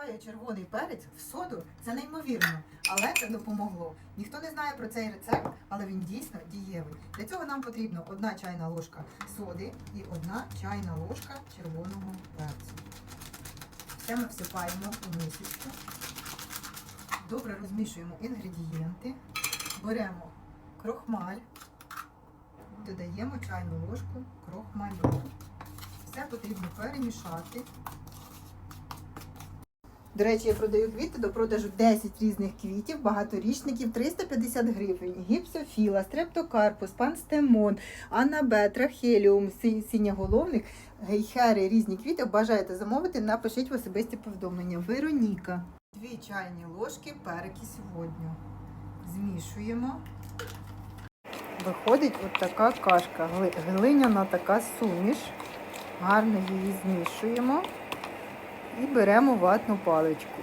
Насипаю червоний перець в соду. Це неймовірно, але це допомогло. Ніхто не знає про цей рецепт, але він дійсно дієвий. Для цього нам потрібно одна чайна ложка соди і одна чайна ложка червоного перцю. Це ми всипаємо у мисочку. Добре розмішуємо інгредієнти. Беремо крохмаль, додаємо чайну ложку крохмалю. Все потрібно перемішати. До речі, я продаю квіти до продажу 10 різних квітів, багаторічників, 350 гривень, гіпсофіла, стрептокарпус, панстемон, анабет, трахеліум, сі- синьоголовник, гейхери, різні квіти. Бажаєте замовити, напишіть в особисті повідомлення. Вероніка. Дві чайні ложки перекисю водню. Змішуємо. Виходить от така кашка, глиняна така суміш. Гарно її змішуємо і беремо ватну паличку.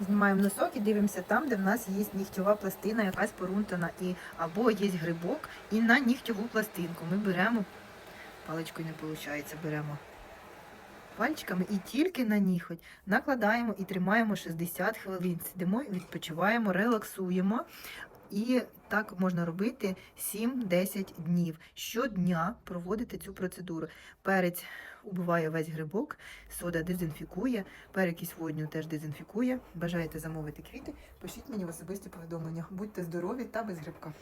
Знімаємо носок і дивимося там, де в нас є нігтєва пластина, якась порунтана, і, або є грибок, і на нігтєву пластинку ми беремо, паличкою не виходить, беремо пальчиками і тільки на ніготь накладаємо і тримаємо 60 хвилин. Сидимо, відпочиваємо, релаксуємо. І так можна робити 7-10 днів. Щодня проводити цю процедуру. Перець убиває весь грибок, сода дезінфікує, перекись водню теж дезінфікує. Бажаєте замовити квіти? Пишіть мені в особисті повідомлення. Будьте здорові та без грибка.